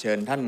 เชิญท่าน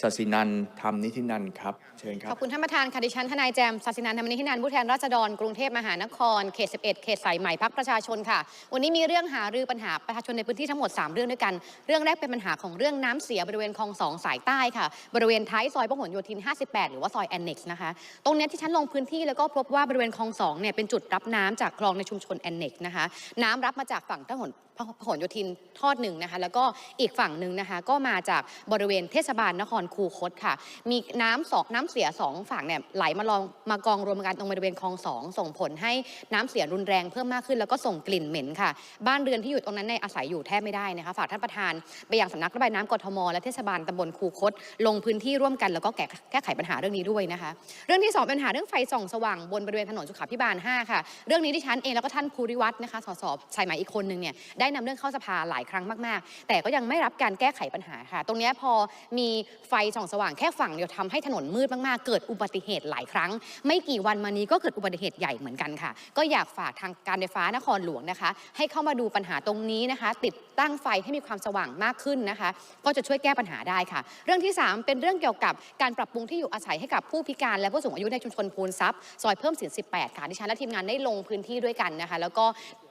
ศศินันท์ธรรมนิธินันครับเชิญครัขบ อบคุณท่านประธานค่ะดิฉันทนายแจมศาสินันท์ธรรมนิธินันท์ผู้แทนราษฎรกรุงเทพมหานครเขต 11 เขตสายใหม่พักประชาชนค่ะ วันนี้มีเรื่องหารือปัญหาประชาชนในพื้นที่ทั้งหมด 3 เรื่องด้วยกัน เรื่องแรกเป็นปัญหาของเรื่องน้ำเสียบริเวณคลองสองสายใต้ค่ะ บริเวณท้ายซอยพหลโยธิน 58 หรือว่าซอยแอนเน็กซ์นะคะ ตรงเนี้ยที่ฉันลงพื้นที่แล้วก็พบว่าบริเวณคลองสองเนี่ยเป็นจุดรับน้ำจากคลองในชุมชนแอนเน็กซ์นะคะ น้ำรับมาจากฝั่งพหลพหลโยธินทอดหนึ่งนะคะแล้วก็อีกฝั่งหนึ่งนะคะก็มาจากบริเวณเทศบาลนครคูคตค่ะ มีน้ำสองน้ำเสียสองฝั่งเนี่ยไหลมาลองมากองรวมกันตรงบริเวณคลองสองส่งผลให้น้ำเสียรุนแรงเพิ่มมากขึ้นแล้วก็ส่งกลิ่นเหม็นค่ะ บ้านเรือนที่อยู่ตรงนั้นในอาศัยอยู่แทบไม่ได้นะคะฝากท่านประธานไปยังสำนักระบายน้ำกทม และเทศบาลตำบลคูคต ลงพื้นที่ร่วมกันแล้วก็แก้แก้ไขปัญหาเรื่องนี้ด้วยนะคะ เรื่องที่สองเป็นปัญหาเรื่องไฟส่องสว่างบนบริเวณถนนสุขาพิบาล 5 ค่ะ เรื่องนี้ที่ฉันเองแล้วก็ท่านภูริวัฒน์นะคะสสชายใหม่อีกคนหนึ่งเนี่ยได้นำเรื่องเข้าสภาหลายครั้งมาก ๆ แต่ก็ยังไม่รับการแก้ไขปัญหาค่ะ ตรงนี้พอมีไฟฟส่องสว่างแค่ฝั่งเดียวทำให้ถนนมืดมากๆ เกิดอุบัติเหตุหลายครั้ง ไม่กี่วันมานี้ก็เกิดอุบัติเหตุใหญ่เหมือนกันค่ะ ก็อยากฝากทางการไฟฟ้านครหลวงนะคะ ให้เข้ามาดูปัญหาตรงนี้นะคะ ติดตั้งไฟให้มีความสว่างมากขึ้นนะคะ ก็จะช่วยแก้ปัญหาได้ค่ะ เรื่องที่ 3 เป็นเรื่องเกี่ยวกับการปรับปรุงที่อยู่อาศัยให้กับผู้พิการ และผู้สูงอายุในชุมชนพูนทรัพย์ซอยเพิ่มสิน18 ค่ะดิฉันและทีมงานได้ลงพื้นที่ด้วยกันนะคะ แล้วก็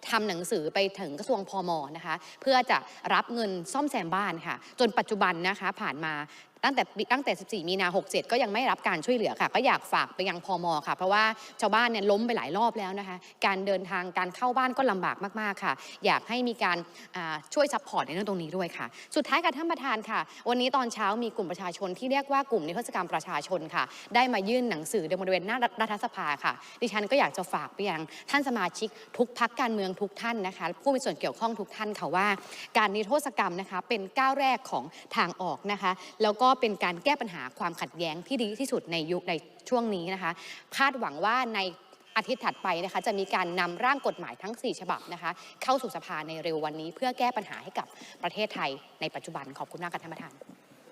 ทำหนังสือไปถึงกระทรวงพมนะคะ เพื่อจะรับเงินซ่อมแซมบ้านค่ะ จนปัจจุบันนะคะผ่านมา ตั้งแต่ตั้งแต่ 14 มีนา 67 ก็ยังไม่รับการช่วยเหลือค่ะ ก็อยากฝากไปยังพมค่ะ เพราะว่าชาวบ้านเนี่ยล้มไปหลายรอบแล้วนะคะ การเดินทางการเข้าบ้านก็ลำบากมากๆค่ะ อยากให้มีการช่วยซัพพอร์ตในเรื่องตรงนี้ด้วยค่ะ สุดท้ายค่ะท่านประธานค่ะ วันนี้ตอนเช้ามีกลุ่มประชาชนที่เรียกว่ากลุ่มนิทรรศกรรมประชาชนค่ะ ได้มายื่นหนังสือในบริเวณหน้ารัฐสภาค่ะ ดิฉันก็อยากจะฝากไปยังท่านสมาชิกทุกพักการเมืองทุกท่านนะคะ ผู้มีส่วนเกี่ยวข้องทุกท่านค่ะว่า การนิรโทษกรรมนะคะเป็นก้าวแรกของทางออกนะคะ แล้วก็เป็นการแก้ปัญหาความขัดแย้งที่ดีที่สุดในยุคในช่วงนี้นะคะ คาดหวังว่าในอาทิตย์ถัดไปนะคะจะมีการนำร่างกฎหมายทั้ง 4 ฉบับนะคะ เข้าสู่สภาในเร็ววันนี้ เพื่อแก้ปัญหาให้กับประเทศไทยในปัจจุบันขอบคุณมากค่ะท่านประธาน